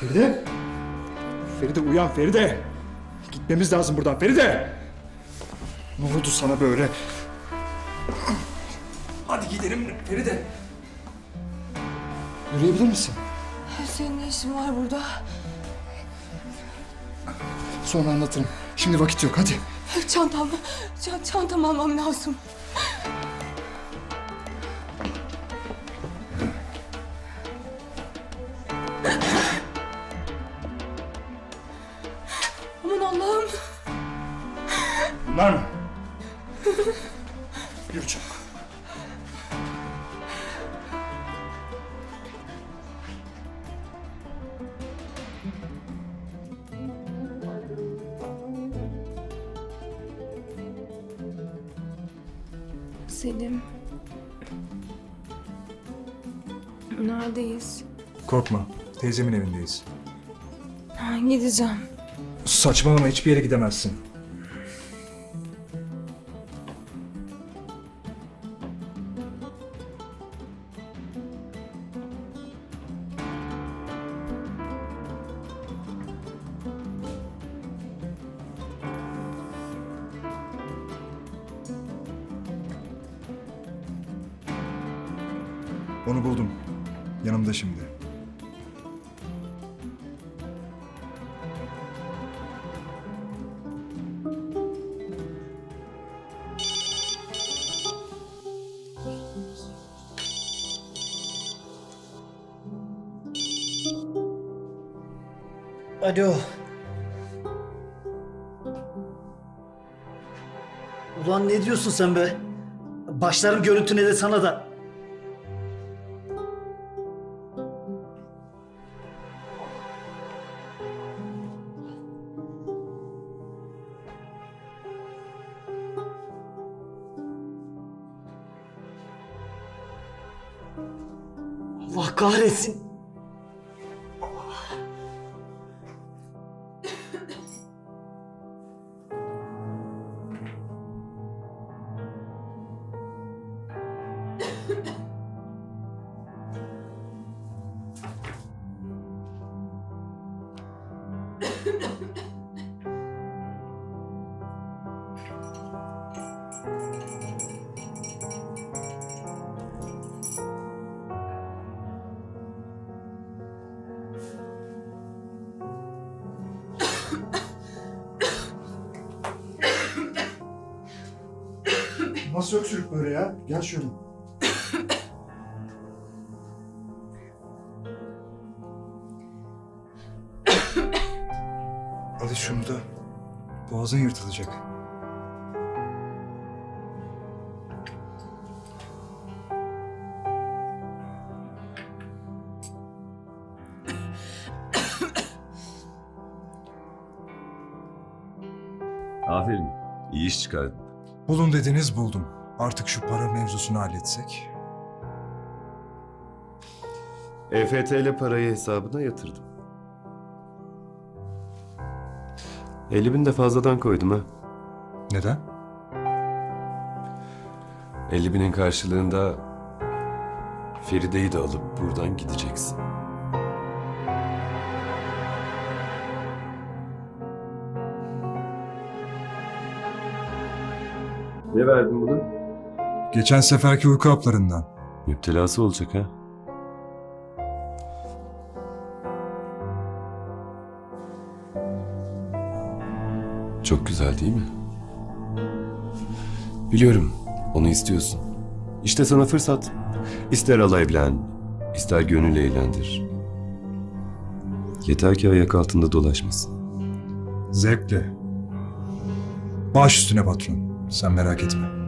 Feride. Feride uyan Feride. Gitmemiz lazım buradan Feride. Ne oldu sana böyle? Hadi gidelim Feride. Yürüyebilir misin? Senin ne işin var burada? Sonra anlatırım. Şimdi vakit yok hadi. Çantam, ça- çantamı almam lazım. Aman Allah'ım. Bunlar mı? Yürü çabuk. Selim. Neredeyiz? Korkma. Teyzemin evindeyiz. Ha, gideceğim. Saçmalama hiçbir yere gidemezsin. Onu buldum. Yanımda şimdi. Alo. Ulan ne diyorsun sen be? Başlarım görüntüne de sana da. Allah kahretsin. Nasıl öksürük böyle ya? Gel şöyle. Al iç şunu da. Boğazın yırtılacak. Aferin. İyi iş çıkardın. Bulun dediniz buldum. Artık şu para mevzusunu halletsek. EFT ile parayı hesabına yatırdım. 50 bin de fazladan koydum ha. Neden? 50 binin karşılığında Feride'yi de alıp buradan gideceksin. Ne verdin bunu? Geçen seferki uyku haplarından. Müptelası olacak ha. Çok güzel değil mi? Biliyorum, onu istiyorsun. İşte sana fırsat. İster al evlen, ister gönül eğlendir. Yeter ki ayak altında dolaşmasın. Zevkle. Baş üstüne patron. Sen merak etme.